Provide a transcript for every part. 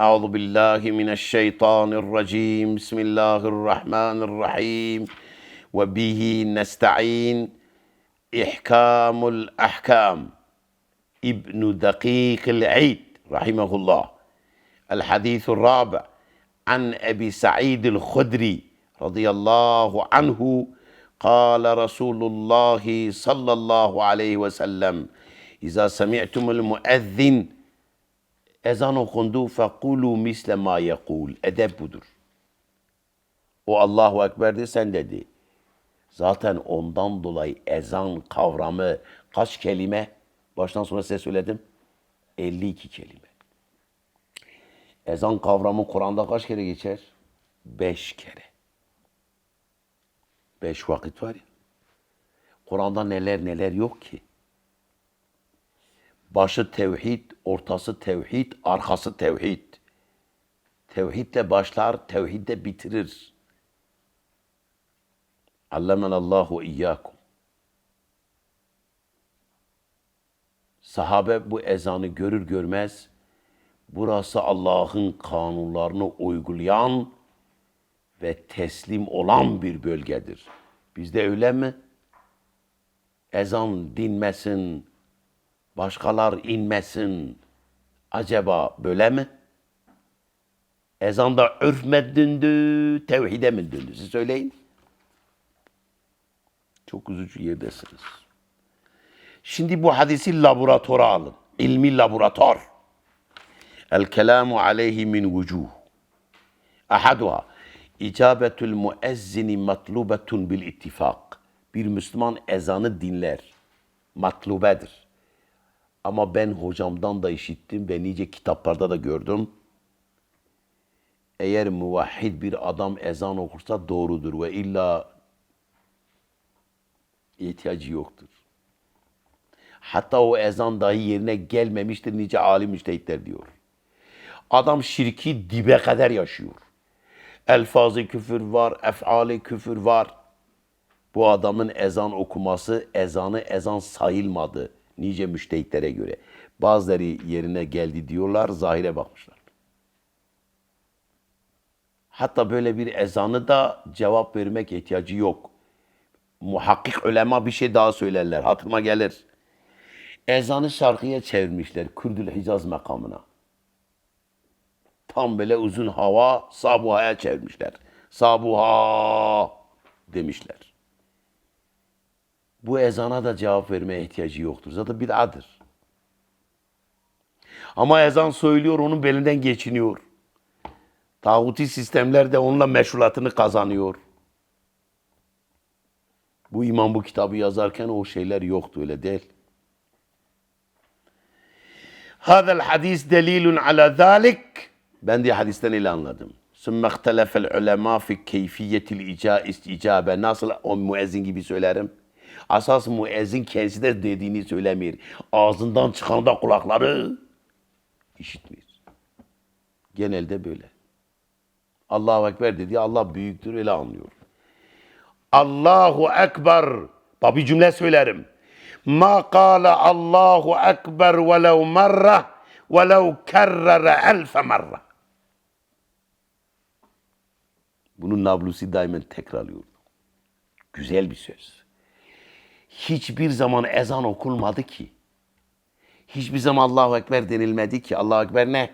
أعوذ بالله من الشيطان الرجيم. بسم الله الرحمن الرحيم. وبه نستعين. إحكام الأحكام. ابن دقيق العيد رحمه الله. الحديث الرابع. عن أبي سعيد الخدري رضي الله عنه قال رسول الله صلى الله عليه وسلم إذا سمعتم المؤذن ezan okundu fekulu misle ma yekul. Edep budur. O Allahu Ekber'di sen dedi. Zaten ondan dolayı ezan kavramı kaç kelime? Baştan sona size söyledim. 52 kelime. Ezan kavramı Kur'an'da kaç kere geçer? Beş kere. Beş vakit var ya. Kur'an'da neler neler yok ki. Başı tevhid, ortası tevhid, arkası tevhid. Tevhidle başlar, tevhidle bitirir. Allahu iyyakum. Sahabe bu ezanı görür görmez burası Allah'ın kanunlarını uygulayan ve teslim olan bir bölgedir. Bizde öyle mi? Ezan dinmesin, başkalar inmesin. Acaba böyle mi? Ezanda örf mi döndü, tevhide mi döndü? Siz söyleyin. Çok üzücü yerdesiniz. Şimdi bu hadisi laboratuvara alın. İlmi laboratuvar. El kelamu aleyhi min vucuh. Ahaduha. İcabetul muezzini matlubetun bil ittifak. Bir Müslüman ezanı dinler. Matlubedir. Ama ben hocamdan da işittim ve nice kitaplarda da gördüm. Eğer muvahhid bir adam ezan okursa doğrudur ve illa ihtiyacı yoktur. Hatta o ezan dahi yerine gelmemiştir nice alim müştehitler diyor. Adam şirki dibe kadar yaşıyor. Elfazı küfür var, efali küfür var. Bu adamın ezan okuması ezanı ezan sayılmadı nice müştehitlere göre. Bazıları yerine geldi diyorlar, zahire bakmışlar. Hatta böyle bir ezanı da cevap vermek ihtiyacı yok. Muhakkik ulema bir şey daha söylerler, hatırıma gelir. Ezanı şarkıya çevirmişler, Kürdül Hicaz makamına. Tam böyle uzun hava, sabuhaya çevirmişler. Sabuha demişler. Bu ezana da cevap vermeye ihtiyacı yoktur. Zaten bid'adır. Ama ezan söylüyor, onun belinden geçiniyor. Tağuti sistemler de onunla meşrulatını kazanıyor. Bu imam bu kitabı yazarken o şeyler yoktu öyle değil. Hadal hadis delilun ala zalik. Ben de hadisten ile anladım. Sümme ihtelefel ulema fi keyfiyetil icabe. Nasıl o müezzin gibi söylerim? Asas müezzin kendisi de dediğini söylemiyor. Ağzından çıkan da kulakları işitmiyor. Genelde böyle. Allahu Ekber dedi. Allah büyüktür öyle anlıyor. Allahu Ekber. Bak bir cümle söylerim. Ma kâle Allahu Ekber velev merre velev kerrere elfe merre. Bunun Nablusi daima tekrarlıyor. Güzel bir söz. Hiçbir zaman ezan okunmadı ki. Hiçbir zaman Allahu Ekber denilmedi ki. Allahu Ekber ne?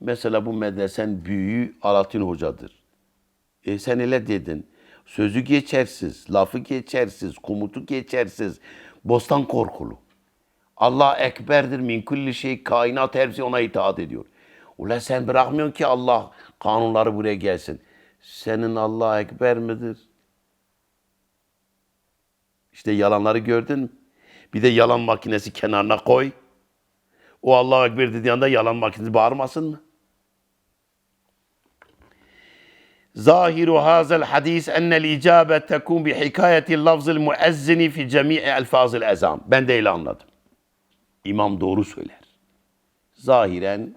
Mesela bu medresen büyüğü Alaaddin Hoca'dır. E sen öyle dedin. Sözü geçersiz, lafı geçersiz, komutu geçersiz, bostan korkulu. Allah ekberdir min kulli şey, kainat hepsi ona itaat ediyor. Ula sen bırakmıyorsun ki Allah kanunları buraya gelsin. Senin Allah ekber midir? İşte yalanları gördün mü? Bir de yalan makinesi kenarına koy. O Allah'a Ekber dediği anda yalan makinesi bağırmasın mı? Zahiru hazel hadis ennel icabe tekun bi hikayeti lafzıl muezzini fi cemi'i elfazil ezam. Ben de öyle anladım. İmam doğru söyler. Zahiren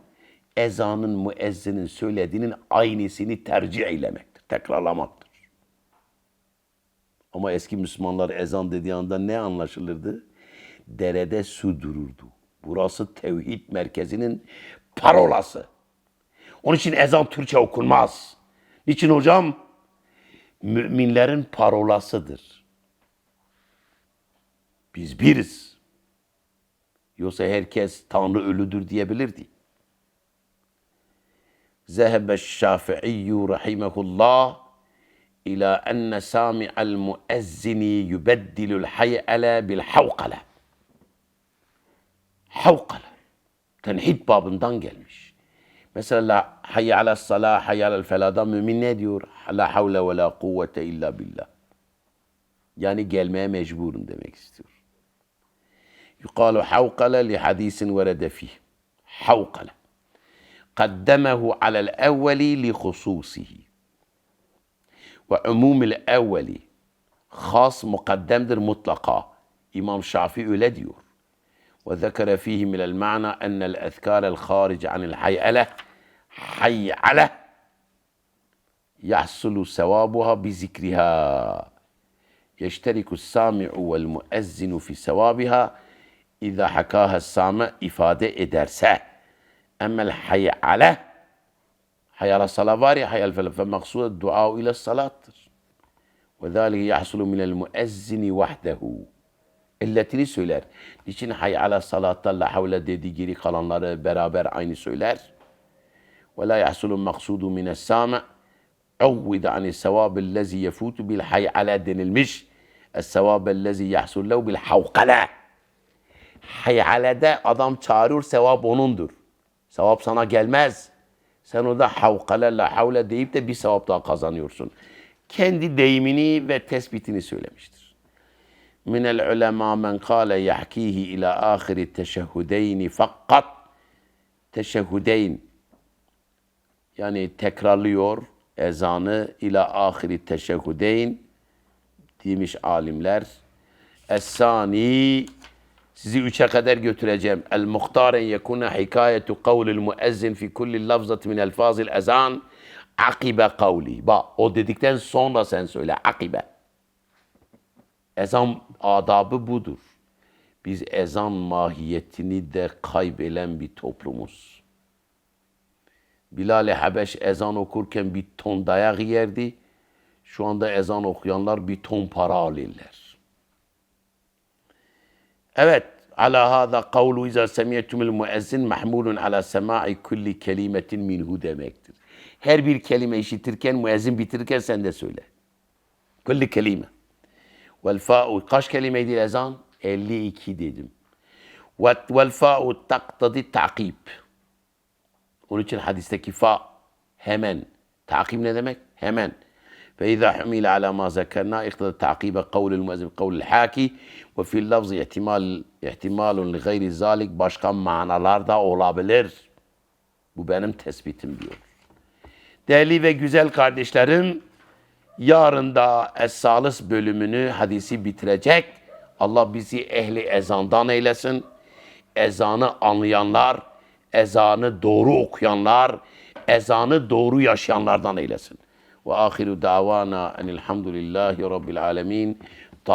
ezanın müezzinin söylediğinin aynısını tercih eylemektir, tekrarlamak. Ama eski Müslümanlar ezan dediği anda ne anlaşılırdı? Derede su dururdu. Burası tevhid merkezinin parolası. Onun için ezan Türkçe okunmaz. Niçin hocam? Müminlerin parolasıdır. Biz biriz. Yoksa herkes Tanrı ölüdür diyebilirdi. Zehebe Şafi'i rahimehullah إلى أن سامع المؤذن يبدل الحيألة بالحوقلة. حوقلة. تنحيد بابندان gelmiş مثلا لا حي على الصلاة حي على الفلادان مؤمن ne diyor لا حول ولا قوة إلا بالله. يعني gelmeye mecburum demek istiyor يقال حوقلة لحديث ورد فيه. حوقلة. قدمه على الأول لخصوصه. وعموم الأولي خاص مقدم مطلقة إمام الشافعي لا ديور. وذكر فيه من المعنى أن الأذكار الخارج عن الحيألة حيألة يحصل ثوابها بذكرها. يشترك السامع والمؤذن في ثوابها إذا حكاها السامع إفادة درسه أما الحيألة حيال الصلاة فما فمقصود الدعاء إلى الصلاة. وذلك يحصل من المؤذن وحده illetini söyler. Niçin hay ala salatta la havle dedi geri kalanları beraber aynı söyler. Ve la yahsulu maksudu mine sami' uvvide ani sevabı lezi yefutu bil hay ala denilmiş. Es sevabı lezi yahsul lehu bil havkala. Hay alada adam çağırıyor sevap onundur. Sevap sana gelmez. Sen orada havkale la havle deyip de bir sevap daha kazanıyorsun. kendi deyimini ve tespitini söylemiştir. Min el ulema men kâle yahkihi ila ahiri teşehhudeyni fakat teşehhudeyn yani tekrarlıyor ezanı ila ahiri teşehhudeyn demiş alimler. Es-sani sizi üçe kadar götüreceğim. El muhtaren yekuna hikayetu kavlil muezzin fi kulli lafzat min elfazil ezan akibe kavli. Bak o dedikten sonra sen söyle akibe. Ezan adabı budur. Biz ezan mahiyetini de kaybeden bir toplumuz. Bilal-i Habeş ezan okurken bir ton dayak yerdi. Şu anda ezan okuyanlar bir ton para alırlar. Evet, ala hada kavlu izâ semiyetumul müezzin mahmulun ala semai kulli kelimetin minhu demektir. Her bir kelime işitirken, müezzin bitirirken sen de söyle. Kulli kelime. Vel fa'u kaç kelimeydi ezan? 52 dedim. Ve vel fa'u taktadi takip. Onun için hadisteki fa hemen. Takip ne demek? Hemen. فإذا حمل على ما ذكرنا اقتضى تعقيب قول المؤذن قول الحاكي وفي اللفظ احتمال احتمال لغير ذلك başka manalar da olabilir. Bu benim tespitim diyor. Değerli ve güzel kardeşlerim, yarın da Es-Salis bölümünü hadisi bitirecek. Allah bizi ehli ezandan eylesin. Ezanı anlayanlar, ezanı doğru okuyanlar, ezanı doğru yaşayanlardan eylesin. Ve ahiru davana enilhamdülillahi rabbil alemin.